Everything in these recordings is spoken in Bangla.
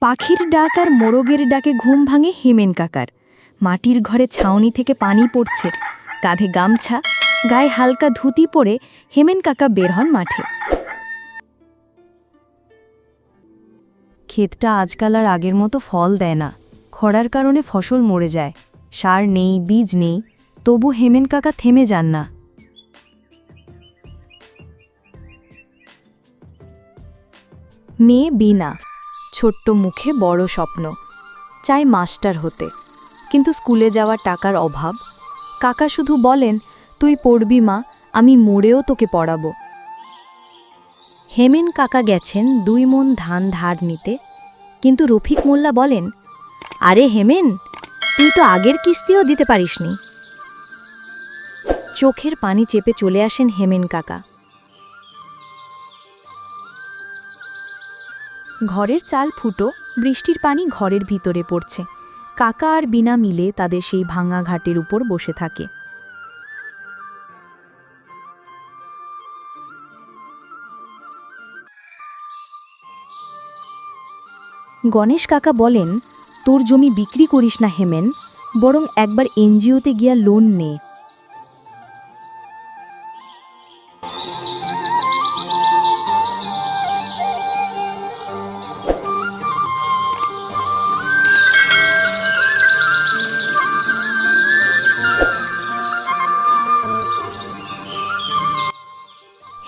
পাখির ডাক আর মোরগের ডাকে ঘুম ভাঙে হেমেন কাকার। মাটির ঘরে ছাউনি থেকে পানি পড়ছে। কাঁধে গামছা, গায়ে হালকা ধুতি পরে হেমেন কাকা বের হন মাঠে। ক্ষেতটা আজকাল আর আগের মতো ফল দেয় না। খরার কারণে ফসল মরে যায়। সার নেই, বীজ নেই। তবু হেমেন কাকা থেমে যান না। মেয়ে বিনা ছোট্ট মুখে বড় স্বপ্ন। চাই মাস্টার হতে। কিন্তু স্কুলে যাওয়ার টাকার অভাব। কাকা শুধু বলেন, তুই পড়বি মা, আমি মরেও তোকে পড়াবো। হেমেন কাকা গেছেন দুই মন ধান ধার নিতে। কিন্তু রফিক মোল্লা বলেন, আরে হেমেন, তুই তো আগের কিস্তিও দিতে পারিসনি। চোখের পানি চেপে চলে আসেন হেমেন কাকা। ঘরের চাল ফুটো, বৃষ্টির পানি ঘরের ভিতরে পড়ছে। কাকা আর বিনা মিলে তাদের সেই ভাঙা ঘাটের উপর বসে থাকে। গণেশ কাকা বলেন, তোর জমি বিক্রি করিস না হেমেন, বরং একবার এনজিওতে গিয়া লোন নে।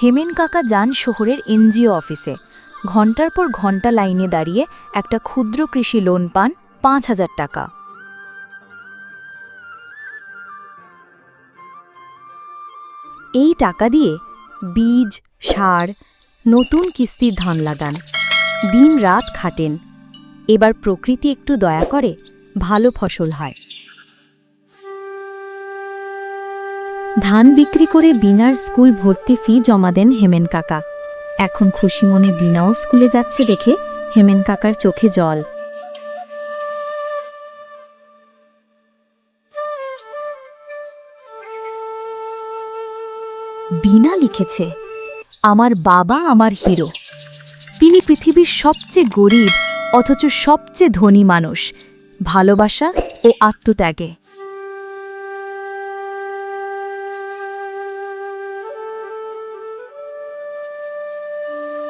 হেমেন কাকা যান শহরের এনজিও অফিসে। ঘণ্টার পর ঘণ্টা লাইনে দাঁড়িয়ে একটা ক্ষুদ্র কৃষি লোন পান পাঁচ হাজার টাকা। এই টাকা দিয়ে বীজ, সার, নতুন কিস্তির ধান লাগান। দিন রাত খাটেন। এবার প্রকৃতি একটু দয়া করে ভালো ফসল হয়। ধান বিক্রি করে বিনার স্কুল ভর্তি ফি জমা দেন হেমেন কাকা। এখন খুশি মনে বিনাও স্কুলে যাচ্ছে দেখে হেমেন কাকার চোখে জল। বিনা লিখেছে, আমার বাবা আমার হিরো। তিনি পৃথিবীর সবচেয়ে গরিব, অথচ সবচেয়ে ধনী মানুষ। ভালোবাসা ও আত্মত্যাগে।